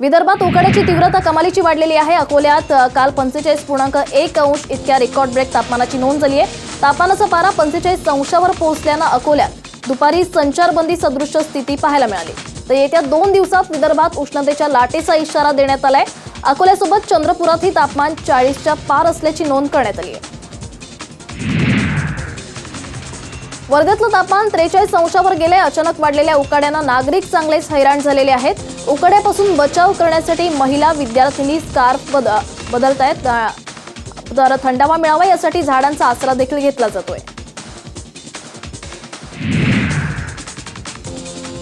विदर्भात उकाड्याची तीव्रता कमालीची वाढलेली आहे. अकोल्यात काल पंचेचाळीस पूर्णांक एक अंश इतक्या रेकॉर्ड ब्रेक तापमानाची नोंद झाली आहे. तापमानाचा पारा पंचेचाळीस अंशावर पोहोचल्यानं अकोल्यात दुपारी संचारबंदी सदृश्य स्थिती पाहायला मिळाली. तर येत्या दोन दिवसात विदर्भात उष्णतेच्या लाटेचा इशारा देण्यात आलाय. अकोल्यासोबत चंद्रपुरातही तापमान चाळीसच्या पार असल्याची नोंद करण्यात आली आहे. वर्ध्यातलं तापमान त्रेचाळीस अंशावर गेले अचानक वाढलेल्या उकाड्यानं नागरिक चांगलेच हैराण झालेले आहेत. उकाड्यापासून बचाव करण्यासाठी महिला विद्यार्थिनी स्कार्फ बद बदलत आहेत तर थंडावा मिळावा यासाठी झाडांचा आसरा देखील घेतला जातोय.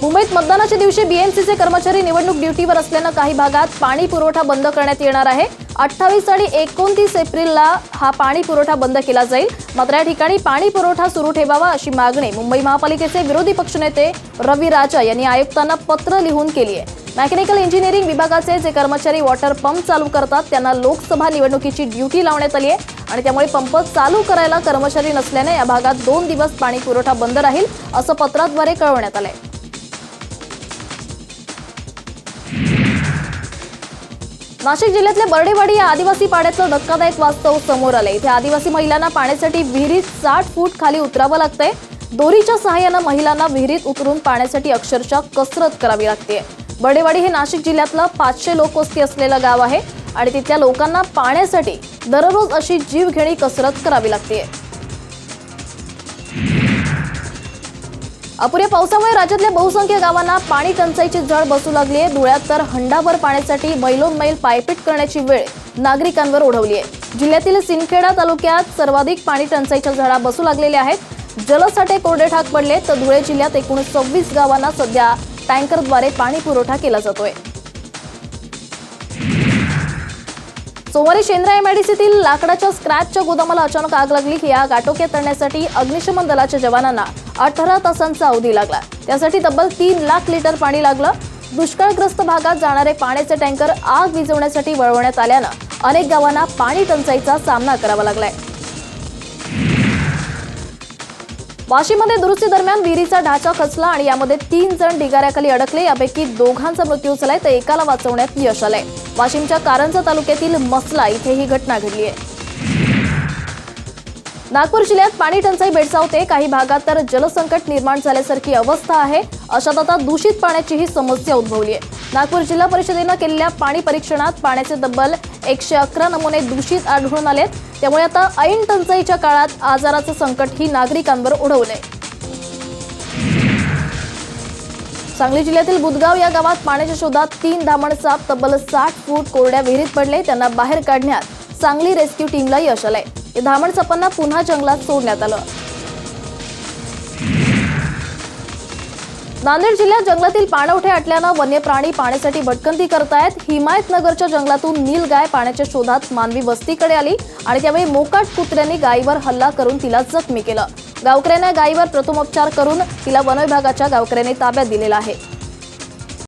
मुंबईत मतदानाच्या दिवशी बीएमसीचे कर्मचारी निवडणूक ड्युटीवर असल्यानं काही भागात पाणी पुरवठा बंद करण्यात येणार आहे. अठ्ठावीस आणि एकोणतीस एप्रिलला हा पाणी पुरवठा बंद केला जाईल. मात्र या ठिकाणी पाणी पुरवठा सुरू ठेवावा अशी मागणी मुंबई महापालिकेचे विरोधी पक्षनेते रवी राजा यांनी आयुक्तांना पत्र लिहून केली आहे. मेकॅनिकल इंजिनिअरिंग विभागाचे जे कर्मचारी वॉटर पंप चालू करतात त्यांना लोकसभा निवडणुकीची ड्युटी लावण्यात आली आहे आणि त्यामुळे पंप चालू करायला कर्मचारी नसल्याने या भागात दोन दिवस पाणी पुरवठा बंद राहील असं पत्राद्वारे कळवण्यात आलं आहे नाशिक जिल्ह्यातल्या बर्डेवाडी या आदिवासी पाड्यातलं धक्कादायक वास्तव समोर आलंय. इथे आदिवासी महिलांना पाण्यासाठी विहिरीत साठ फूट खाली उतरावं लागतंय. दोरीच्या सहाय्यानं महिलांना विहिरीत उतरून पाण्यासाठी अक्षरशः कसरत करावी लागते. बडेवाडी हे नाशिक जिल्ह्यातलं पाचशे लोकवस्ती असलेलं गाव आहे आणि तिथल्या लोकांना पाण्यासाठी दररोज अशी जीवघेणी कसरत करावी लागते. अपुऱ्या पावसामुळे राज्यातल्या बहुसंख्य गावांना पाणी टंचाईची झळ बसू लागली आहे. धुळ्यात तर हंडाभर पाण्यासाठी मैलोन मैल पायपीट करण्याची वेळ नागरिकांवर ओढवली आहे. जिल्ह्यातील सिंदखेडा तालुक्यात सर्वाधिक पाणी टंचाईच्या झळा बसू लागलेल्या आहेत. जलसाठे कोरडे ठाक पडले तर धुळे जिल्ह्यात एकूण सव्वीस गावांना सध्या टँकरद्वारे पाणी पुरवठा केला जातोय. सोमवारी शेंद्रा एमआयडीसीतील लाकडाच्या स्क्रॅचच्या गोदामाला अचानक आग लागली. ही आग आटोक्यात आणण्यासाठी अग्निशमन दलाच्या जवानांना अठरा तासांचा अवधी लागला. त्यासाठी तब्बल तीन लाख लिटर पाणी लागलं. दुष्काळग्रस्त भागात जाणारे पाण्याचे टँकर आग विझवण्यासाठी वळवण्यात आल्यानं अनेक गावांना पाणी टंचाईचा सामना करावा लागलाय. वाशीमध्ये दुरुस्ती दरम्यान विहिरीचा ढाचा खचला आणि यामध्ये तीन जण ढिगाऱ्याखाली अडकले. यापैकी दोघांचा मृत्यू झालाय तर एकाला वाचवण्यात यश आलंय. वाशिमच्या कारंजा तालुक्यातील मसला इथे ही घटना घडली आहे. नागपूर जिल्ह्यात पाणी टंचाई भेडसावते. काही भागात तर जलसंकट निर्माण झाल्यासारखी अवस्था आहे. अशात आता दूषित पाण्याची ही समस्या उद्भवली आहे. नागपूर जिल्हा परिषदेनं केलेल्या पाणी परीक्षणात पाण्याचे तब्बल एकशे अकरा नमुने दूषित आढळून आलेत. त्यामुळे आता ऐन टंचाईच्या काळात आजाराचं संकट ही नागरिकांवर ओढवलंय सांगली जिल्ह्यातील बुदगाव या गावात पाण्याच्या शोधात तीन धामण साप तब्बल साठ फूट कोरड्या विहिरीत पडले. त्यांना बाहेर काढण्यात सांगली रेस्क्यू टीमला यश आलंय. धामण सपांना पुन्हा जंगलात सोडण्यात आलं. नांदेड जिल्ह्यात जंगलातील पाणवठे आटल्यानं वन्य प्राणी पाण्यासाठी भटकंती करतायत. हिमायतनगरच्या जंगलातून नीलगाय पाण्याच्या शोधात मानवी वस्तीकडे आली आणि त्यावेळी मोकाट कुत्र्यांनी गायीवर हल्ला करून तिला जखमी केलं. गावकऱ्यांना गायीवर प्रथमोपचार करून तिला वनविभागाच्या गावकऱ्यांनी ताब्यात दिलेला आहे.